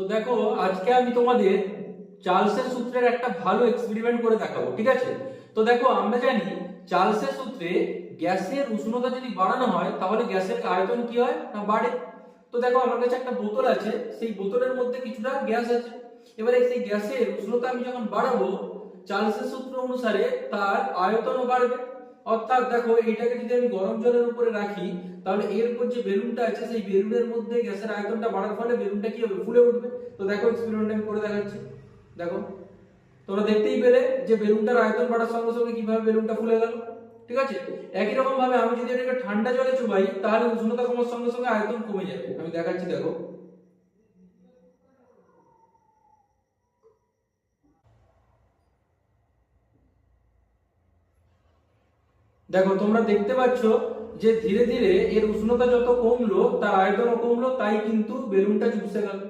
তো দেখো, আজকে আমি তোমাদের চার্লসের সূত্রের একটা ভালো এক্সপেরিমেন্ট করে দেখাবো, ঠিক আছে? তো দেখো, আমরা জানি চার্লসের সূত্রে গ্যাসের উষ্ণতা যদি বাড়ানো হয়, তাহলে গ্যাসের আয়তন কি হয়? না, বাড়ে। তো দেখো, আমার কাছে একটা বোতল আছে, সেই বোতলের মধ্যে কিছুটা গ্যাস আছে। এবারে সেই গ্যাসের উষ্ণতা আমি যখন বাড়াবো, চার্লসের সূত্র অনুসারে তার আয়তনও বাড়বে। অর্থাৎ দেখো এটাকে যদি আমি গরম জলের উপরে রাখি, তাহলে এর উপর যে বেলুনটা আছে, সেই বেলুনের মধ্যে গ্যাসের আয়তনটা বাড়ার ফলে বেলুনটা কি হবে? ফুলে উঠবে। তো দেখো এক্সপেরিমেন্ট আমি করে দেখাচ্ছি। দেখো, তোমরা দেখতেই পেলে যে বেলুনটার আয়তন বাড়ার সঙ্গে সঙ্গে কীভাবে বেলুনটা ফুলে গেল। ঠিক আছে? একই রকম ভাবে আমি যদি এটাকে ঠান্ডা জলে চুবাই, তাহলে উষ্ণতা কমার সঙ্গে সঙ্গে আয়তন কমে যাবে। আমি দেখাচ্ছি, দেখো। দেখো, তোমরা দেখতে পাচ্ছ যে ধীরে ধীরে এর উষ্ণতা যত কমলো, তার আয়তনও কমলো, তাই কিন্তু বেলুনটা চুপসে গেল।